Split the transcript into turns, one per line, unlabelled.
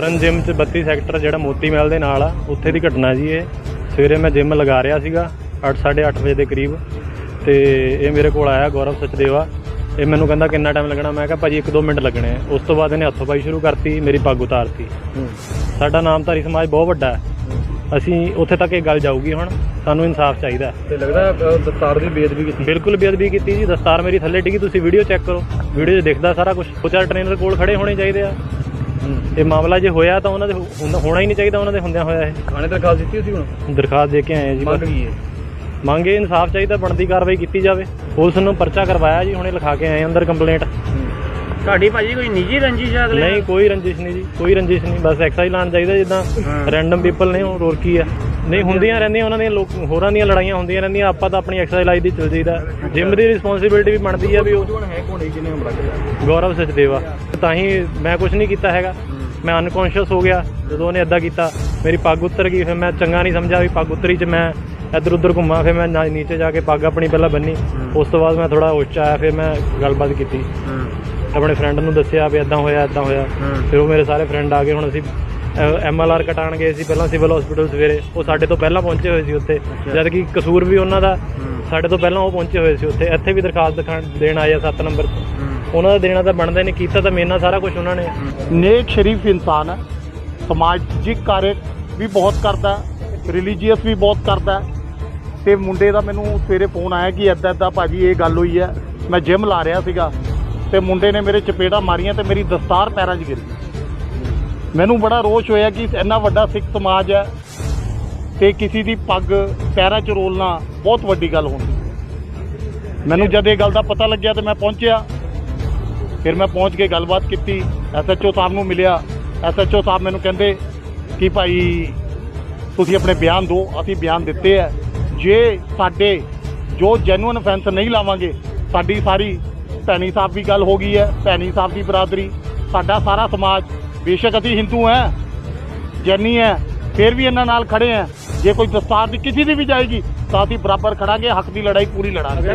Run gym ਚ 32 sector ਜਿਹੜਾ ਮੋਤੀ ਮਹਿਲ ਦੇ ਨਾਲ ਆ ਉੱਥੇ ਦੀ ਘਟਨਾ ਜੀ ਇਹ। ਸਵੇਰੇ ਮੈਂ ਜਿਮ ਲਗਾ ਰਿਹਾ ਸੀਗਾ 8:30 ਵਜੇ ਦੇ ਕਰੀਬ। ਤੇ ਇਹ ਮੇਰੇ ਕੋਲ ਆਇਆ ਗੌਰਵ ਸਚਦੇਵਾ। ਇਹ ਮੈਨੂੰ ਕਹਿੰਦਾ ਕਿੰਨਾ ਟਾਈਮ ਲੱਗਣਾ? ਮੈਂ ਕਿਹਾ ਭਾਜੀ 1-2 ਮਿੰਟ ਲੱਗਣੇ ਆ। ਉਸ ਤੋਂ ਬਾਅਦ ਇਹਨੇ ਹੱਥੋਂ ਪਾਈ ਸ਼ੁਰੂ ਕਰਤੀ ਮੇਰੀ ਪੱਗ ਉਤਾਰਤੀ। ਸਾਡਾ ਨਾਮਧਾਰੀ ਸਮਾਜ ਬਹੁਤ ਵੱਡਾ ਹੈ। ਅਸੀਂ ਉੱਥੇ ਤੱਕ ਇਹ ਗੱਲ ਜਾਊਗੀ ਹੁਣ। ਸਾਨੂੰ ਇਨਸਾਫ ਚਾਹੀਦਾ।
ਤੇ ਲੱਗਦਾ ਦਸਤਾਰ ਦੀ ਬੇਅਦਬੀ ਕੀਤੀ।
ਬਿਲਕੁਲ ਬੇਅਦਬੀ ਕੀਤੀ ਜੀ। ਦਸਤਾਰ ਮੇਰੀ ਥੱਲੇ ਡਿੱਗੀ। ਤੁਸੀਂ ਵੀਡੀਓ ਚੈੱਕ ਕਰੋ। ਵੀਡੀਓ 'ਚ ਦਿਖਦਾ ਸਾਰਾ ਕੁਝ ਦੋ ਚਾਰ ਟ੍ਰੇਨਰ ਕੋਲ ਖੜੇ ਹੋਣੇ ਚਾਹੀਦੇ ਆ। ਇਹ ਮਾਮਲਾ ਜੇ ਹੋਇਆ ਤਾਂ ਉਹਨਾਂ ਦੇ ਹੁੰਦਾ- ਹੋਣਾ ਹੀ ਨਹੀਂ ਚਾਹੀਦਾ ਉਹਨਾਂ ਦੇ ਹੁੰਦਿਆਂ ਹੋਇਆ ਇਹ।
ਥਾਣੇ ਦਰਖਾਸਤ ਦਿੱਤੀ ਸੀ ਹੁਣ?
ਦਰਖਾਸਤ ਦੇ ਕੇ ਆਏ ਆ ਜੀ
ਮੰਗ। ਕੀ ਹੈ?
ਮੰਗੇ ਇਨਸਾਫ ਚਾਹੀਦਾ ਬਣਦੀ ਕਾਰਵਾਈ ਕੀਤੀ ਜਾਵੇ। ਪੁਲਿਸ ਨੂੰ ਪਰਚਾ ਕਰਵਾਇਆ ਜੀ ਹੁਣੇ ਲਿਖਾ ਕੇ ਆਏ ਅੰਦਰ ਕੰਪਲੇਂਟ।
ਤੁਹਾਡੀ ਭਾਜੀ ਕੋਈ ਨਿੱਜੀ ਰੰਜਿਸ਼ ਹੈ ਅਗਲੇ
ਨਹੀਂ ਕੋਈ ਰੰਜਿਸ਼ ਨਹੀਂ ਜੀ ਕੋਈ ਰੰਜਿਸ਼ ਨਹੀਂ ਬਸ ਐਕਸਾਈਜ਼ ਲਾਣ ਚਾਹੀਦਾ ਜਿੱਦਾਂ। ਰੈਂਡਮ ਪੀਪਲ ਨੇ ਉਹ ਹੋਰ ਕੀ ਆ। ਨਹੀਂ ਹੁੰਦੀਆਂ ਰਹਿੰਦੀਆਂ ਉਹਨਾਂ ਦੀਆਂ ਲੋਕ ਹੋਰਾਂ ਦੀਆਂ ਲੜਾਈਆਂ ਹੁੰਦੀਆਂ ਰਹਿੰਦੀਆਂ ਆਪਾਂ ਤਾਂ ਆਪਣੀ ਐਕਸਾਈਜ਼ ਲਾਈ ਦੀ ਚੱਲ ਜਾਈਦਾ। ਜਿਮ ਦੀ ਰਿਸਪੌਂਸਿਬਿਲਟੀ ਵੀ ਬਣਦੀ ਆ ਵੀ ਉਹ ਗੌਰਵ ਸਚਦੇਵਾ। ਤਾਂ ਹੀ ਮੈਂ ਕੁਝ ਨਹੀਂ ਕੀਤਾ ਹੈਗਾ। ਮੈਂ ਅਨਕੌਂਸ਼ੀਅਸ ਹੋ ਗਿਆ ਜਦੋਂ ਉਹਨੇ ਇਦਾਂ ਕੀਤਾ। ਮੇਰੀ ਪੱਗ ਉਤਰ ਗਈ ਫਿਰ ਮੈਂ ਚੰਗਾ ਨਹੀਂ ਸਮਝਿਆ ਵੀ ਪੱਗ ਉਤਰੀ ਚ ਮੈਂ ਇੱਧਰ ਉੱਧਰ ਘੁੰਮਾ ਫਿਰ ਮੈਂ ਨੀਚੇ ਜਾ ਕੇ ਪੱਗ ਆਪਣੀ ਪਹਿਲਾਂ ਬੰਨੀ। ਉਸ ਤੋਂ ਬਾਅਦ ਮੈਂ ਥੋੜਾ ਹੋਸ਼ 'ਚ ਆਇਆ ਫਿਰ ਮੈਂ ਗੱਲਬਾਤ ਕੀਤੀ। ਆਪਣੇ ਫਰੈਂਡ ਨੂੰ ਦੱਸਿਆ ਵੀ ਇਦਾਂ ਹੋਇਆ ਇਦਾਂ ਹੋਇਆ। ਫਿਰ ਉਹ ਮੇਰੇ ਸਾਰੇ ਫਰੈਂਡ ਆ ਗਏ ਹੁਣ ਅਸੀਂ ਐਮਐਲਆਰ ਕਟਾਣ ਗਏ ਸੀ ਪਹਿਲਾਂ ਸਿਵਲ ਹਸਪੀਟਲ ਸਵੇਰੇ। ਉਹ ਸਾਡੇ ਤੋਂ ਪਹਿਲਾਂ ਪਹੁੰਚੇ ਹੋਏ ਸੀ ਉੱਥੇ। ਜਦ ਕਿ ਕਸੂਰ ਵੀ ਉਹਨਾਂ ਦਾ। ਸਾਡੇ ਤੋਂ ਪਹਿਲਾਂ ਉਹ ਪਹੁੰਚੇ ਹੋਏ ਸੀ ਉੱਥੇ। ਇੱਥੇ ਵੀ ਦਰਖਾਸਤ ਦਿਖਾਣ ਦੇਣ ਆਏ ਆ 7 ਨੰਬਰ 'ਤੇ। ਉਹਨਾਂ ਦਾ ਦੇਣਾ ਤਾਂ ਬਣਦਾ ਨਹੀਂ। ਕੀਤਾ ਤਾਂ ਮੇਰੇ ਨਾਲ ਸਾਰਾ ਕੁਝ ਉਹਨਾਂ ਨੇ।
ਨੇਕ ਸ਼ਰੀਫ ਇਨਸਾਨ ਹੈ। ਸਮਾਜਿਕ ਕਾਰਜ ਵੀ ਬਹੁਤ ਕਰਦਾ ਰਿਲੀਜੀਅਸ ਵੀ ਬਹੁਤ ਕਰਦਾ। ਤੇ ਮੁੰਡੇ ਦਾ ਮੈਨੂੰ ਸਵੇਰੇ ਫੋਨ ਆਇਆ ਕਿ ਐਦਾਂ ਐਦਾਂ ਭਾਜੀ ਇਹ ਗੱਲ ਹੋਈ ਹੈ। ਮੈਂ ਜਿਮ ਲਾ ਰਿਹਾ ਸੀਗਾ। ਤੇ ਮੁੰਡੇ ਨੇ ਮੇਰੇ ਚਪੇੜਾ ਮਾਰੀਆਂ ਤੇ ਮੇਰੀ ਦਸਤਾਰ ਪੈਰਾਂ 'ਚ ਗਿਰ ਗਈ। ਮੈਨੂੰ ਬੜਾ ਰੋਸ਼ ਹੋਇਆ ਕਿ ਇੰਨਾ ਵੱਡਾ ਸਿੱਖ ਸਮਾਜ ਹੈ ਤੇ ਕਿਸੇ ਦੀ ਪੱਗ ਪੈਰਾਂ 'ਚ ਰੋਲਣਾ ਬਹੁਤ ਵੱਡੀ ਗੱਲ ਹੁੰਦੀ ਮੈਨੂੰ ਜਦ ਇਹ ਗੱਲ ਦਾ ਪਤਾ ਲੱਗਿਆ ਤੇ ਮੈਂ ਪਹੁੰਚਿਆ। ਫਿਰ ਮੈਂ ਪਹੁੰਚ ਕੇ ਗੱਲਬਾਤ ਕੀਤੀ। ਐਸਐਚਓ ਸਾਹਿਬ ਨੂੰ ਮਿਲਿਆ। ਐਸਐਚਓ ਸਾਹਿਬ ਮੈਨੂੰ ਕਹਿੰਦੇ ਕਿ ਭਾਈ ਤੁਸੀਂ ਆਪਣੇ ਬਿਆਨ ਦਿਓ, ਅਸੀਂ ਬਿਆਨ ਦਿੱਤੇ ਆ ਜੇ ਸਾਡੇ ਜੋ ਜੈਨੂਇਨ ਫੈਂਸ ਨਹੀਂ ਲਾਵਾਂਗੇ, ਸਾਡੀ ਸਾਰੀ ਭੈਣੀ ਸਾਹਿਬ ਦੀ ਗੱਲ ਹੋ ਗਈ ਹੈ, ਭੈਣੀ ਸਾਹਿਬ ਦੀ ਬਰਾਦਰੀ, ਸਾਡਾ ਸਾਰਾ ਸਮਾਜ ਬੇਸ਼ੱਕ ਅਸੀਂ ਹਿੰਦੂ ਹੈ, ਜੈਨੀ ਹੈ, ਫਿਰ ਵੀ ਇਹਨਾਂ ਨਾਲ ਖੜੇ ਆ ਜੇ ਕੋਈ ਦਸਤਾਰ ਦੀ ਕਿਸੇ ਦੀ ਵੀ ਜਾਏਗੀ, ਤਾਂ ਅਸੀਂ ਬਰਾਬਰ ਖੜਾਂਗੇ, ਹੱਕ ਦੀ ਲੜਾਈ ਪੂਰੀ ਲੜਾਂਗੇ।